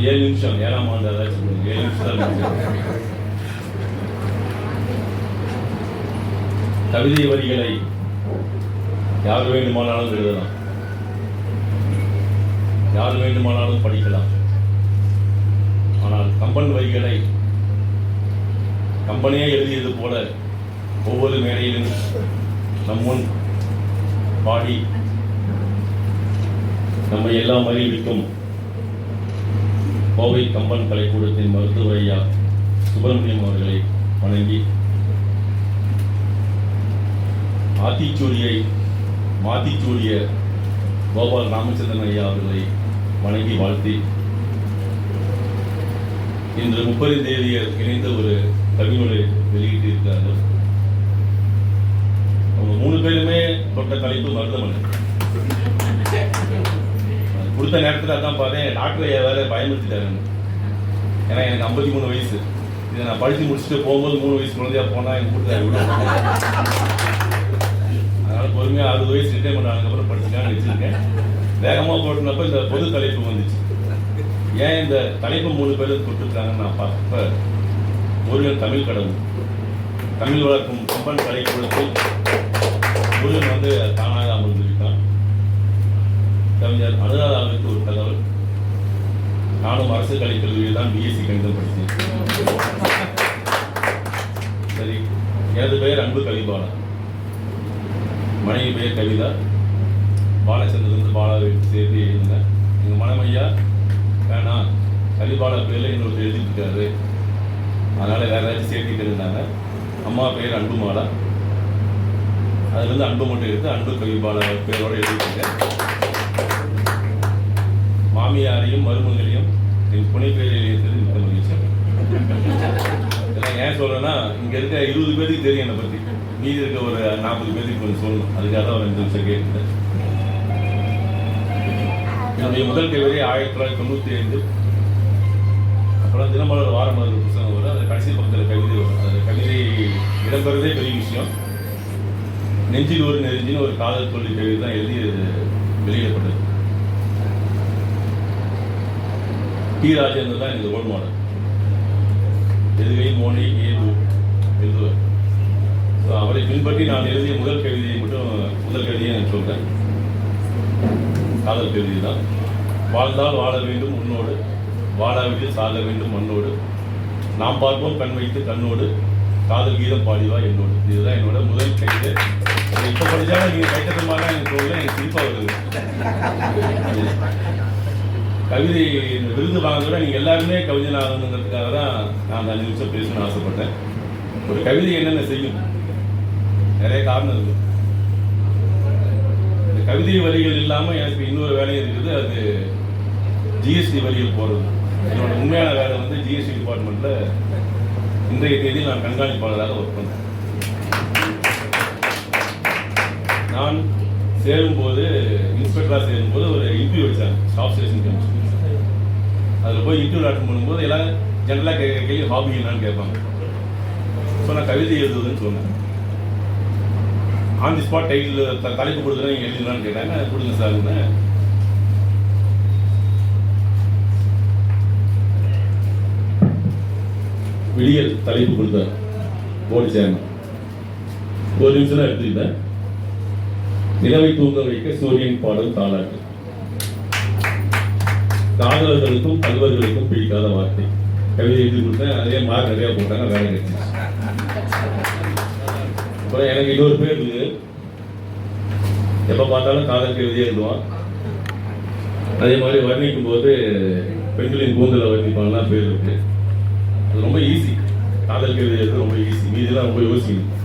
ஒரு ஏழு நிமிஷம் ஏழாம் ஆண்டு ஏதாச்சும் ஏழு நிமிஷம் தான் கவிதை வரிகளை யார் வேண்டுமானாலும் எழுதலாம். யார் வேண்டுமானாலும் படிக்கலாம். ஆனால் கம்பன் வரிகளை கம்பனே எழுதியது போல ஒவ்வொரு மேடையிலும் நம் முன் பாடி நம்மை எல்லாம் அறிவிக்கும் கோவை கம்பன் கலைக்கூடத்தின் மருத்துவ ஐயா சுப்பிரமணியம் அவர்களை வணங்கி ஆத்திச்சூரியை மாத்திச்சூரிய கோபால் ராமச்சந்திரன் ஐயா அவர்களை வணங்கி வாழ்த்தி இன்று முப்பது தேதியர் இணைந்த ஒரு கவிநூலை வெளியிட்டிருக்கிறார்கள். அவங்க மூணு பேருமே தொட்ட தலைப்பு மருதமனை கொடுத்த நேரத்தில் அதான் பார்த்தேன் டாக்டர் ஐயா வேற பயமுறுத்திட்டாருன்னு ஏன்னா எனக்கு ஐம்பத்தி மூணு வயசு. இதை நான் படித்து முடிச்சுட்டு போகும்போது மூணு வயசு குழந்தையா போனால் எனக்கு கொடுத்தாரு இவ்வளோ அதனால் பொறுமையாக அறுபது வயசு ரிட்டைர்மெண்ட் ஆனதுக்கப்புறம் படிச்சுக்கலாம்னு வச்சுருக்கேன் வேகமாக போட்டினப்ப இந்த பொது தலைப்பு வந்துச்சு. ஏன் இந்த தலைப்பு மூணு பேர் கொடுத்துருக்காங்கன்னு நான் பார்த்தப்ப முருகன் தமிழ் கடவுள். தமிழ் வளர்க்கும் கம்பன் கலைக்கூடத்தில் முருகன் வந்து தானாக கலைஞர் அனுராதாவிற்கு ஒரு தலைவர் நானும் அரசு கலைக்கல்லூரியில் தான் பிஎஸ்சி கணிதம் படித்தேன். சரி எனது பெயர் அன்பு கவிபாலன் மனைவி பெயர் கவிதா. பாலச்சந்திரன் பாலாவை சேர்த்து எழுதினேன் எங்கள் மனமையா வேணாம் கலிபாலா பேரில் இன்னொருத்தர் எழுதிட்டுருக்காரு அதனால் வேறு ஏதாச்சும் சேர்த்திட்டு இருந்தாங்க. அம்மா பேர் அன்புமாலா. அதுலேருந்து அன்பு மட்டும் எடுத்து அன்பு கவிபாலா பேரோட எழுதிட்டு மாமியாரையும் மருமகளையும் என் புனை பேரில் மகிழ்ச்சி இதெல்லாம் ஏன் சொல்றேன்னா இங்க இருக்க இருபது பேருக்கு தெரியும் என்னை பத்தி. மீதி இருக்க ஒரு நாற்பது பேருக்கு கொஞ்சம் சொல்லணும். அதுக்காக தான் ஒரு ரெண்டு நிமிஷம் கேட்டுட்டேன் என்னுடைய முதல் கவிதை ஆயிரத்தி தொள்ளாயிரத்தி தொண்ணூத்தி ஐந்து. அப்புறம் தினமலர் வாரமலர் புத்தகம் வரும். அது கடைசி பக்கத்தில் கவிதை வரும். அந்த கவிதை இடம்பெறதே பெரிய விஷயம். நெஞ்சில் ஒரு நெருஞ்சின்னு ஒரு காதல் தோல்வி கவிதை தான் எழுதி வெளியிடப்பட்டது. டி ராஜேந்திரன் தான் எனக்கு ரோல் மாடல் எதுவே மோனி ஏபு எழுதுவார் ஸோ அவரை பின்பற்றி நான் எழுதிய முதல் கவிதையை மட்டும் முதல் கவிதையை நான் சொல்கிறேன் காதல் கவிதை தான். வாழ்ந்தால் வாழ வேண்டும் உன்னோடு வாழாவிட்டு சாக வேண்டும் மண்ணோடு. நாம் பார்ப்போம் கண் வைத்து கண்ணோடு. காதல் கீதம் பாடிவா என்னோடு. இதுதான் என்னோட முதல் கைது இப்போ படித்தாலும் நீங்கள் கைத்தட்டமாக எனக்கு எனக்கு சிரிப்பாக வருது. கவிதை இந்த விருது வாங்குறத நீங்கள் எல்லாருமே கவிஞன் ஆகணுங்கிறதுக்காக தான் நான் அந்த அஞ்சு நிமிஷம் பேசணும்னு ஆசைப்பட்டேன். ஒரு கவிதை என்னென்ன செய்யும்? நிறைய காரணம் இருக்கு. இந்த கவிதை வரிகள் இல்லாமல் எனக்கு இன்னொரு வேலை இருக்குது. அது ஜிஎஸ்டி வரிகள் போறது. என்னோட உண்மையான வேலை வந்து ஜிஎஸ்டி டிபார்ட்மெண்ட்டில் இன்றைய தேதியில் நான் கண்காணிப்பாளராக ஒர்க் பண்ணேன் நான் சேரும்போது இன்ஸ்பெக்டராக சேரும்போது ஒரு இன்டர்வியூ வச்சாங்க ஸ்டாஃப் ஸ்டேஷன் கமிஷன் அதில் போய் இன்டர்வியூ அட்டன் பண்ணும்போது எல்லாம் ஜென்ரலாக கேட்க கேள்வி ஹாபி என்னன்னு கேட்பாங்க. ஸோ நான் கவிதை எழுதுவதுன்னு சொன்னேன். ஆன் தி ஸ்பாட் டைட்டில் தலைப்பு கொடுக்குறேன் நீங்கள் எழுதுனான்னு கேட்டாங்க. கொடுங்க சார்னு விடியல் தலைப்பு கொடுத்தார். போர்டு சேர்மன் ஒரு நிமிஷம் தான் எடுத்துக்கிட்டேன். நிலவை தூங்க வைக்க சூரியன் பாடல் தாளாட்டு. காதலர்களுக்கும் கல்வர்களுக்கும் பிடிக்காத வார்த்தை. கவிதை எழுதி கொடுத்தேன் அதே மார்க் நிறைய போட்டாங்க வேலை கிடைச்சிச்சு. அப்புறம் எனக்கு இன்னொரு பேர் இருக்குது எப்போ பார்த்தாலும் காதல் கவிதையே எழுதுவான். அதே மாதிரி வர்ணிக்கும் போது பெண்களின் கூந்தலை வர்ணிப்பான்லாம் பேர் இருக்கு. அது ரொம்ப ஈஸி காதல் கவிதை எழுது ரொம்ப ஈஸி மீதிலாம் ரொம்ப யோசிக்கணும்.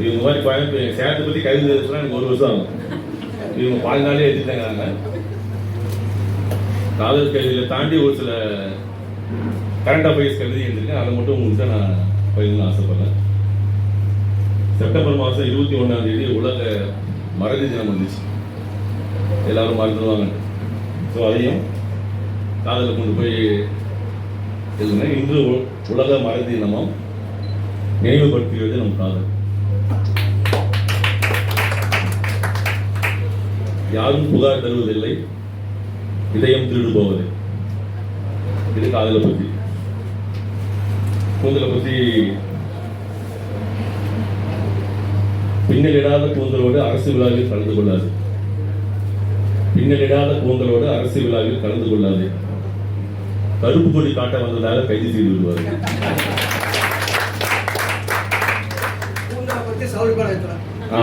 இவங்க மாதிரி கோயம்புத்தூர் சேலத்தை பற்றி கவிதை சொன்னால் எனக்கு ஒரு வருஷம் ஆகும். இவங்க பாஞ்சாலே எழுதிட்டாங்க காதல் கவிதையில தாண்டி ஒரு சில கரண்ட் அஃபேர்ஸ் கவிதை எழுதியிருக்கேன். அதை மட்டும் உங்களுக்கு தான் நான் பகிர்ந்து ஆசைப்படுறேன். செப்டம்பர் மாதம் இருபத்தி ஒன்றாம் தேதி உலக மறதி தினம் வந்துச்சு. எல்லாரும் மறந்துடுவாங்க ஸோ அதையும் காதலை கொண்டு போய் எழுதுனேன். இன்று உ- உலக மறதி தினமும் நினைவுபடுத்துகிறது நம் காதல். யாரும் புகார் தருவதில்லை. இதயம் திருடுபவரே இது காதலை பத்தி கூந்தலை பத்தி பின்னலிடாத கூந்தலோடு அரசு விழாவில் கலந்து கொள்ளாது. பின்னலிடாத கூந்தலோடு அரசு விழாவில் கலந்து கொள்ளாது. கருப்பு கொடி காட்ட வந்ததாக கைது செய்து விடுவார்கள். ஆ.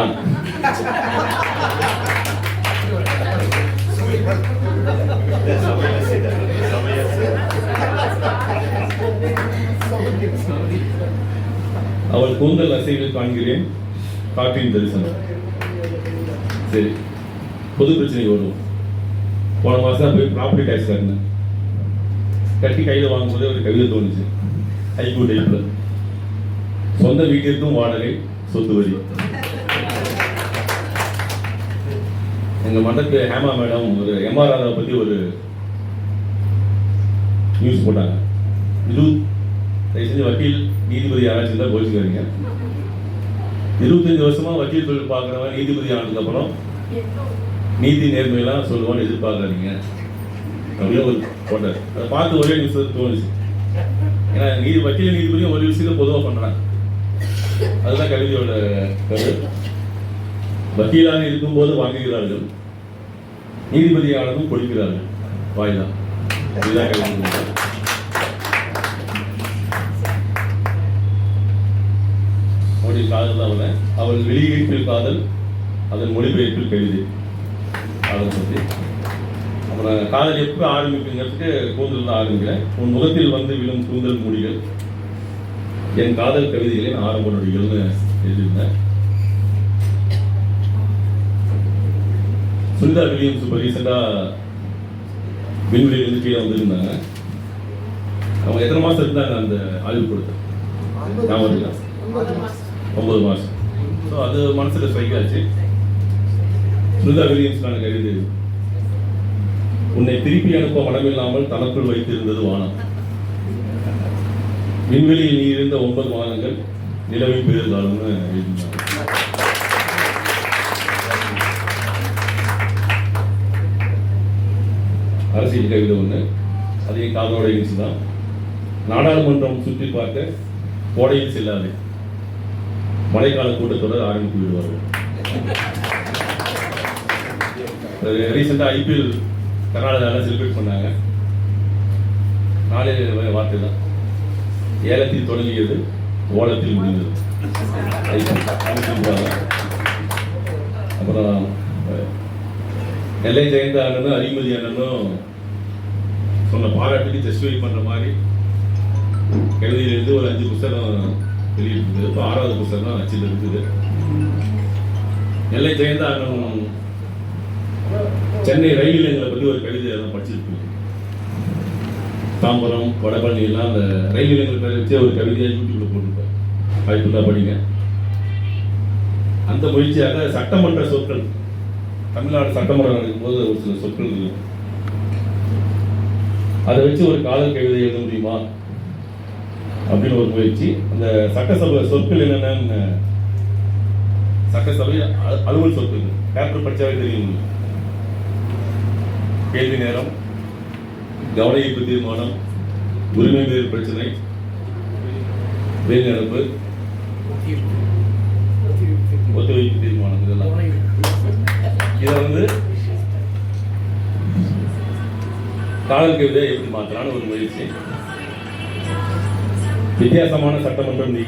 அவள் கூந்தல் அசைவில் காண்கிறேன். காற்றின் தரிசனம். சரி. பொது பிரச்சனை வரும். போன மாசம் போய் ப்ராப்பர்ட்டி டேக்ஸ் கட்டினேன் கட்டி கையில் வாங்கும்போதே ஒரு கவிதை தோணுச்சு. ஹைகோர்ட் டைப்ல சொந்த வீட்டிற்கும் வாடகை சொத்து வரி. எங்க மண்டலத்து ஹேமா மேடம் ஒரு எம்ஆர் ராதாவை பத்தி ஒரு நியூஸ் போட்டாங்க. இது தயவு செஞ்சு வக்கீல் நீதிபதி யாராச்சும் தான் கோச்சிக்காதீங்க இருபத்தஞ்சு வருஷமா வக்கீல் தொழில் பார்க்குறவன் நீதிபதி ஆனதுக்கு அப்புறம் நீதி நேர்மையெல்லாம் சொல்லுவான்னு எதிர்பார்க்காதீங்க. அப்படியே ஒரு போட்டார். அதை பார்த்து ஒரே நிமிஷம் தோணுச்சு. ஏன்னா நீதி வக்கீல் நீதிபதி ஒரு விஷயத்தை பொதுவாக பண்ணுறாங்க அதுதான் கல்வியோட கரு. வக்கீலாக இருக்கும்போது வாங்குகிறார்கள் நீதிபதியானதும் கொடுக்கிறார்கள். வாயிலா அவருடைய மொழி காதல் தான் அவள் வெளியீட்டில் காதல் அதன் மொழிபெயர்ப்பில் கவிதை. காதல் பற்றி. அப்புறம் காதல் எப்போ ஆரம்பிக்குங்கிறதுக்கு கூந்தல் தான் ஆரம்பிக்கிறேன். உன் முகத்தில் வந்து விழும் கூந்தல் மொழிகள் என் காதல் கவிதைகளின் ஆரம்ப நொடிகள்னு எழுதியிருந்தேன். சுனிதா வில்லியம்ஸ் இப்போ ரீசெண்டாக விண்வெளியிலிருந்து கீழே வந்திருந்தாங்க. அவங்க எத்தனை மாதம் இருந்தாங்க அந்த ஆய்வு கொடுத்த ஞாபகம் ஒன்பது மாதம் ஸோ அது மனசில் ஸ்ட்ரைக் ஆச்சு. சுனிதா வில்லியம்ஸ்க்கான கவிதை. உன்னை திருப்பி அனுப்ப மனமில்லாமல் தனக்குள் வைத்திருந்தது வானம். விண்வெளியில் நீ இருந்த ஒன்பது மாதங்கள் நிலவின் பேருதாளும்னு எழுதினாங்க. அரசியல் கவிதை ஒன்று அதையும் காதோட இருந்துச்சு தான் நாடாளுமன்றம் சுற்றி பார்க்க கோடையில் செல்லாது. மழைக்கால கூட்டத்தொடர் ஆரம்பித்து விடுவார்கள். ரீசெண்டாக ஐபிஎல் கர்நாடகாவில் செலிப்ரேட் பண்ணாங்க. நாளே வார்த்தை தான். ஏலத்தில் தொடங்கியது ஓலத்தில் முடிந்தது. அப்புறம் அஹ், நெல்லை ஜெயந்த அண்ணனும் அறிமதி அண்ணனும் சொன்ன பாராட்டுக்கு ஜஸ்டிஃபை பண்ற மாதிரி கவிதையிலிருந்து ஒரு அஞ்சு புத்தகம் வெளியிட்டிருந்தது. இப்போ ஆறாவது புத்தகம் அச்சில் இருக்குது. நெல்லை ஜெயந்த சென்னை ரயில் நிலையங்களை பற்றி ஒரு கவிதை எல்லாம் படிச்சிருக்கோம். தாம்பரம் வடபழனி எல்லாம் அந்த ரயில் நிலையங்கள் பேர் வச்சு ஒரு கவிதையை யூடியூப்ல போட்டிருப்பேன் வாய்ப்பு தான் படிங்க. அந்த முயற்சியாக சட்டமன்ற சொற்கள் தமிழ்நாடு சட்டமன்றம் நடக்கும்போது ஒரு சில சொற்கள் இருக்கும். அதை வச்சு ஒரு காதல் கவிதை எழுத முடியுமா? அப்படின்னு ஒரு முயற்சி. அந்த சட்டசபை சொற்கள் என்னென்னு சட்டசபை அலுவல் சொற்கள். பேப்பர் படிச்சாவே தெரியும். கேள்வி நேரம் கவன ஈர்ப்பு தீர்மானம் உரிமை மீறல் பிரச்சனை வெளிநடப்பு ஒத்துழைப்பு தீர்மானம் இதெல்லாம். இதை வந்து காதல் கவிதை எப்படி மாற்றலாம்னு ஒரு முயற்சி. வித்தியாசமான சட்டமன்றம் நீ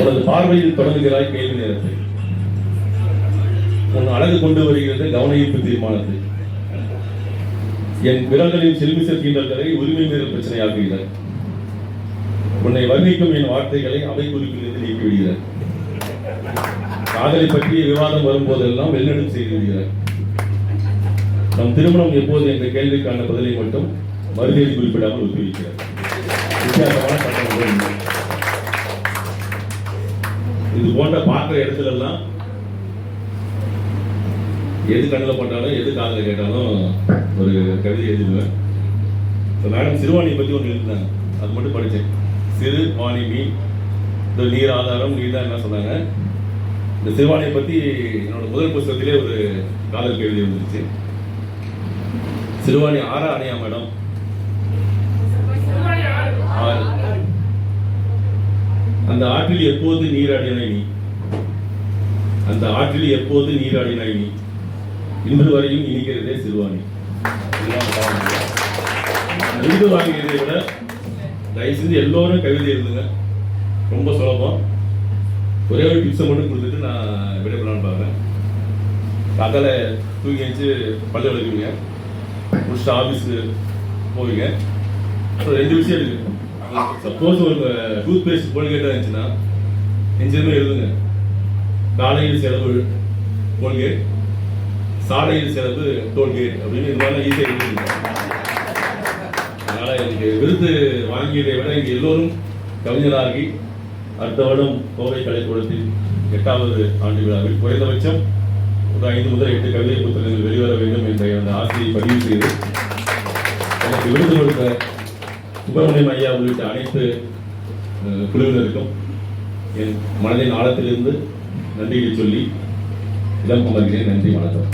உனது பார்வையில் தொடங்குகிறாய் கேள்வி நேரத்தை. உன் அழகு கொண்டு வருகிறது கவன ஈர்ப்பு தீர்மானத்தை. என் விரல்களின் செல்வி கீண்டல்களை உரிமை மீறல் பிரச்சனையாக்குகிறார். உன்னை வர்ணிக்கும் என் வார்த்தைகளை அவை குறிப்பிலிருந்து நீக்கிவிடுகிறார். காதலை பற்றிய விவாதம் வரும்போதெல்லாம் வெளிநடப்பு செய்து விடுகிறார். நம் திருமணம் எப்போது என்ற கேள்விக்கான பதிலை மட்டும் மறுதேதி குறிப்பிடாமல் ஒத்துவிக்கிறார் இது போன்ற பார்க்குற இடத்துல எல்லாம் எது கண்ணில் போட்டாலும் எது காதில் கேட்டாலும் ஒரு கவிதை எழுதிடுவேன் இப்போ மேடம் சிறுவாணியை பற்றி ஒன்று எழுதினாங்க அது மட்டும் படித்தேன் சிறு வாணி மீன். இந்த நீர் ஆதாரம் நீர் தான் என்ன சொன்னாங்க. இந்த சிறுவாணியை பற்றி என்னோட முதல் புத்தகத்திலே ஒரு காதல் கவிதை வந்துருச்சு. சிறுவாணி ஆறா அணையா மேடம்? ஆறு. அந்த ஆற்றில் எப்போது நீராடினாய் நீ? அந்த ஆற்றில் எப்போது நீராடினாய் நீ? இன்று வரையும் இனிக்கிறதே சிறுவாணி. இதுதான் விருது வாங்கியதை விட தயவு செஞ்சு எல்லோரும் கவிதை எழுதுங்க ரொம்ப சுலபம். ஒரே ஒரு டிப்ஸை மட்டும் கொடுத்துட்டு நான் விடைபெறலான்னு பார்க்குறேன் பகல தூங்கி வச்சு பல்லு விளக்குவீங்க. முடிச்சுட்டு ஆஃபீஸுக்கு போவீங்க. அப்புறம் ரெண்டு விஷயம் இருக்கு. சப்போஸ் ஒரு டூத் பேஸ்ட் கோல்கேட்டாக இருந்துச்சுன்னா நெஞ்சமே எழுதுங்க. காலையில் செலவு கோல்கேட். சாலையில் செலவு டோல்கேட். அப்படின்னு இது மாதிரி ஈஸியாக எழுதுங்க அதனால் எனக்கு விருது வாங்கியதை விட இங்கே எல்லோரும் கவிஞராகி அடுத்த வருடம் கோவை கலைக்கூடத்தில் எட்டாவது ஆண்டு விழாவில் குறைந்தபட்சம் ஒரு ஐந்து முதல் எட்டு கவிதை புத்தகங்கள் வெளிவர வேண்டும் என்ற அந்த ஆசையை பதிவு செய்து எனக்கு விருது கொடுத்த சுப்பிரமணியம் ஐயா உள்ளிட்ட அனைத்து குழுவினருக்கும் என் மனதின் ஆழத்திலிருந்து நன்றியை சொல்லி இடம் அமர்கிறேன் நன்றி வணக்கம்.